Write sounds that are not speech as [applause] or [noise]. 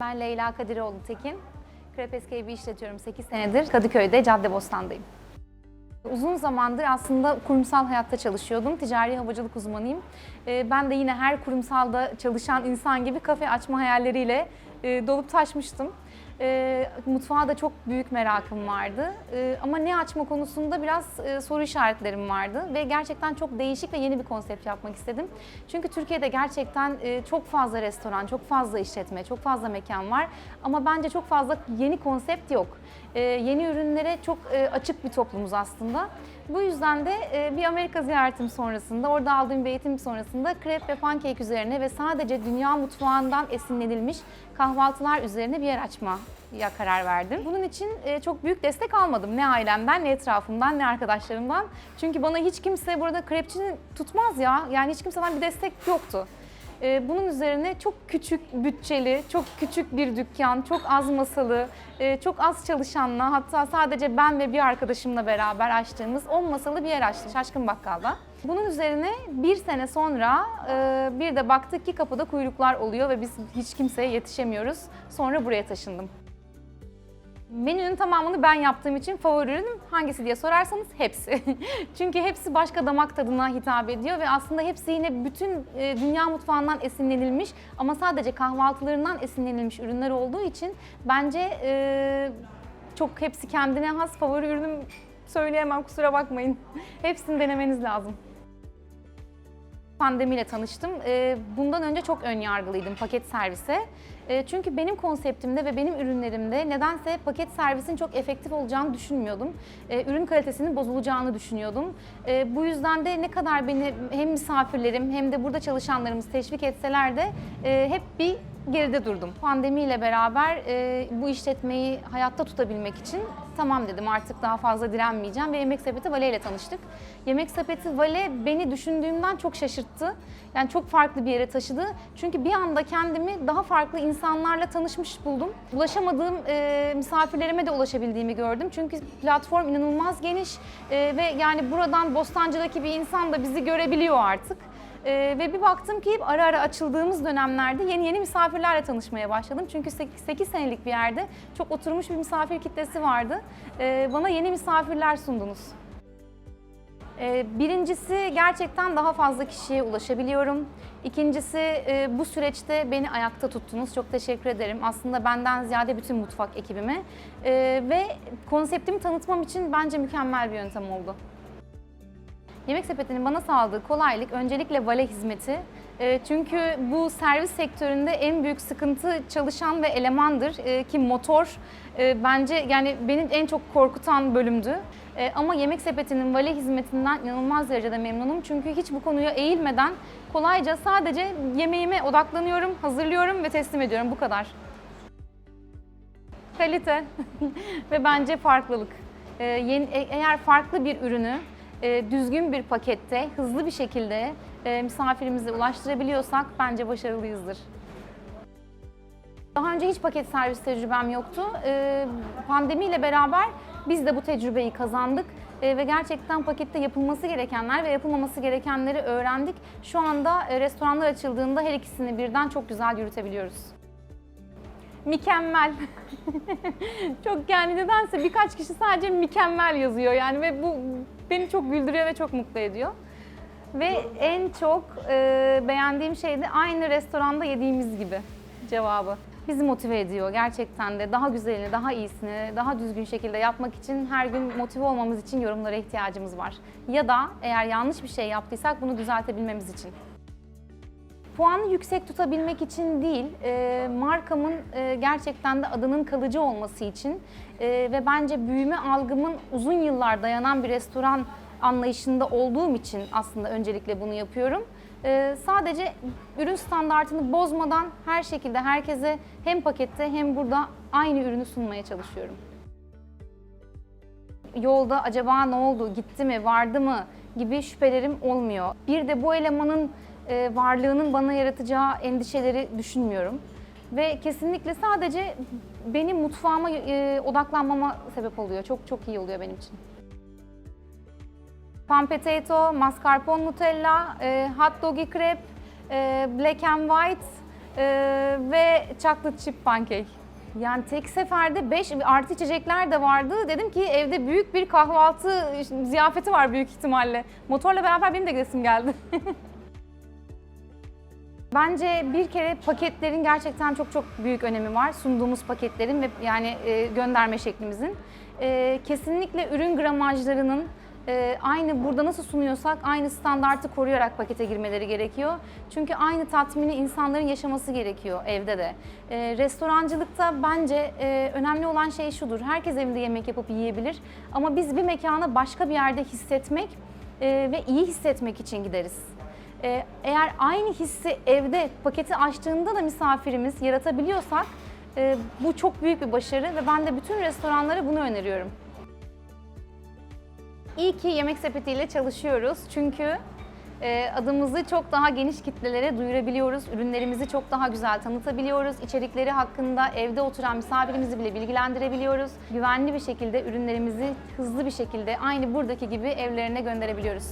Ben Leyla Kadiroğlu Tekin. Krepes KB işletiyorum 8 senedir. Kadıköy'de Caddebostan'dayım. Uzun zamandır aslında kurumsal hayatta çalışıyordum. Ticari havacılık uzmanıyım. Ee, Ben de yine her kurumsalda çalışan insan gibi kafe açma hayalleriyle e, dolup taşmıştım. Ee, Mutfağa da çok büyük merakım vardı. Ee, Ama ne açma konusunda biraz e, soru işaretlerim vardı. Ve gerçekten çok değişik ve yeni bir konsept yapmak istedim. Çünkü Türkiye'de gerçekten e, çok fazla restoran, çok fazla işletme, çok fazla mekan var. Ama bence çok fazla yeni konsept yok. Ee, Yeni ürünlere çok e, açık bir toplumuz aslında. Bu yüzden de e, bir Amerika ziyaretim sonrasında, orada aldığım bir eğitim sonrasında krep ve pankek üzerine ve sadece dünya mutfağından esinlenilmiş kahvaltılar üzerine bir yer açmaya karar verdim. Bunun için e, çok büyük destek almadım. Ne ailemden, ne etrafımdan, ne arkadaşlarımdan. Çünkü bana hiç kimse burada krepçini tutmaz ya. Yani hiç kimseden bir destek yoktu. Ee, Bunun üzerine çok küçük bütçeli, çok küçük bir dükkan, çok az masalı, e, çok az çalışanla hatta sadece ben ve bir arkadaşımla beraber açtığımız 10 masalı bir yer açtık Şaşkın Bakkal'da. Bunun üzerine bir sene sonra e, bir de baktık ki kapıda kuyruklar oluyor ve biz hiç kimseye yetişemiyoruz. Sonra buraya taşındım. Menünün tamamını ben yaptığım için favori ürünüm hangisi diye sorarsanız hepsi. [laughs] Çünkü hepsi başka damak tadına hitap ediyor ve aslında hepsi yine bütün e, dünya mutfağından esinlenilmiş ama sadece kahvaltılarından esinlenilmiş ürünler olduğu için bence e, çok hepsi kendine has favori ürünüm söyleyemem kusura bakmayın. [laughs] Hepsini denemeniz lazım pandemiyle tanıştım. Ee, Bundan önce çok ön yargılıydım paket servise. Ee, Çünkü benim konseptimde ve benim ürünlerimde nedense paket servisin çok efektif olacağını düşünmüyordum. Ee, Ürün kalitesinin bozulacağını düşünüyordum. Bu yüzden de ne kadar beni hem misafirlerim hem de burada çalışanlarımız teşvik etseler de e, hep bir geride durdum. Pandemiyle beraber e, bu işletmeyi hayatta tutabilmek için tamam dedim artık daha fazla direnmeyeceğim ve Yemek Sepeti Vale ile tanıştık. Yemek Sepeti Vale beni düşündüğümden çok şaşırttı. Yani çok farklı bir yere taşıdı. Çünkü bir anda kendimi daha farklı insanlarla tanışmış buldum. Ulaşamadığım e, misafirlerime de ulaşabildiğimi gördüm. Çünkü platform inanılmaz geniş e, ve yani buradan Bostancı'daki bir insan da bizi görebiliyor artık. Ee, ve bir baktım ki ara ara açıldığımız dönemlerde yeni yeni misafirlerle tanışmaya başladım. Çünkü 8 senelik bir yerde çok oturmuş bir misafir kitlesi vardı. Ee, bana yeni misafirler sundunuz. Ee, Birincisi gerçekten daha fazla kişiye ulaşabiliyorum. İkincisi e, bu süreçte beni ayakta tuttunuz. Çok teşekkür ederim. Aslında benden ziyade bütün mutfak ekibime. Ve konseptimi tanıtmam için bence mükemmel bir yöntem oldu. Yemek Sepeti'nin bana sağladığı kolaylık öncelikle vale hizmeti. E, Çünkü bu servis sektöründe en büyük sıkıntı çalışan ve elemandır E, ki motor e, bence yani benim en çok korkutan bölümdü. Ama Yemek Sepeti'nin vale hizmetinden inanılmaz derecede memnunum. Çünkü hiç bu konuya eğilmeden kolayca sadece yemeğime odaklanıyorum, hazırlıyorum ve teslim ediyorum bu kadar. Kalite [laughs] ve bence farklılık. Eğer farklı bir ürünü e, düzgün bir pakette, hızlı bir şekilde e, misafirimize ulaştırabiliyorsak bence başarılıyızdır. Daha önce hiç paket servis tecrübem yoktu. E, pandemiyle beraber biz de bu tecrübeyi kazandık E, ve gerçekten pakette yapılması gerekenler ve yapılmaması gerekenleri öğrendik. Şu anda e, restoranlar açıldığında her ikisini birden çok güzel yürütebiliyoruz. Mükemmel. [laughs] çok yani nedense birkaç kişi sadece mükemmel yazıyor yani ve bu beni çok güldürüyor ve çok mutlu ediyor. Ve en çok e, beğendiğim şey de aynı restoranda yediğimiz gibi cevabı. Bizi motive ediyor gerçekten de daha güzelini, daha iyisini, daha düzgün şekilde yapmak için her gün motive olmamız için yorumlara ihtiyacımız var. Ya da eğer yanlış bir şey yaptıysak bunu düzeltebilmemiz için. Puanı yüksek tutabilmek için değil, e, markamın e, gerçekten de adının kalıcı olması için e, ve bence büyüme algımın uzun yıllar dayanan bir restoran anlayışında olduğum için aslında öncelikle bunu yapıyorum. E, sadece ürün standartını bozmadan her şekilde herkese hem pakette hem burada aynı ürünü sunmaya çalışıyorum yolda acaba ne oldu, gitti mi, vardı mı gibi şüphelerim olmuyor. Bir de bu elemanın e, varlığının bana yaratacağı endişeleri düşünmüyorum. Ve kesinlikle sadece benim mutfağıma e, odaklanmama sebep oluyor. Çok çok iyi oluyor benim için. Pan potato, mascarpone nutella, e, hot doggy crepe, e, black and white, Ee, ve chocolate chip pancake. Yani tek seferde 5 artı içecekler de vardı. Dedim ki evde büyük bir kahvaltı ziyafeti var büyük ihtimalle. Motorla beraber benim de gidesim geldi. [laughs] Bence bir kere paketlerin gerçekten çok çok büyük önemi var. Sunduğumuz paketlerin ve yani e, gönderme şeklimizin. E, kesinlikle ürün gramajlarının e, aynı burada nasıl sunuyorsak aynı standartı koruyarak pakete girmeleri gerekiyor. Çünkü aynı tatmini insanların yaşaması gerekiyor evde de. Restorancılıkta bence önemli olan şey şudur. Herkes evinde yemek yapıp yiyebilir. Ama biz bir mekana başka bir yerde hissetmek ve iyi hissetmek için gideriz. Ee, Eğer aynı hissi evde paketi açtığında da misafirimiz yaratabiliyorsak e, bu çok büyük bir başarı ve ben de bütün restoranlara bunu öneriyorum. İyi ki Yemek Sepeti ile çalışıyoruz çünkü e, adımızı çok daha geniş kitlelere duyurabiliyoruz. Ürünlerimizi çok daha güzel tanıtabiliyoruz. İçerikleri hakkında evde oturan misafirimizi bile bilgilendirebiliyoruz. Güvenli bir şekilde ürünlerimizi hızlı bir şekilde aynı buradaki gibi evlerine gönderebiliyoruz.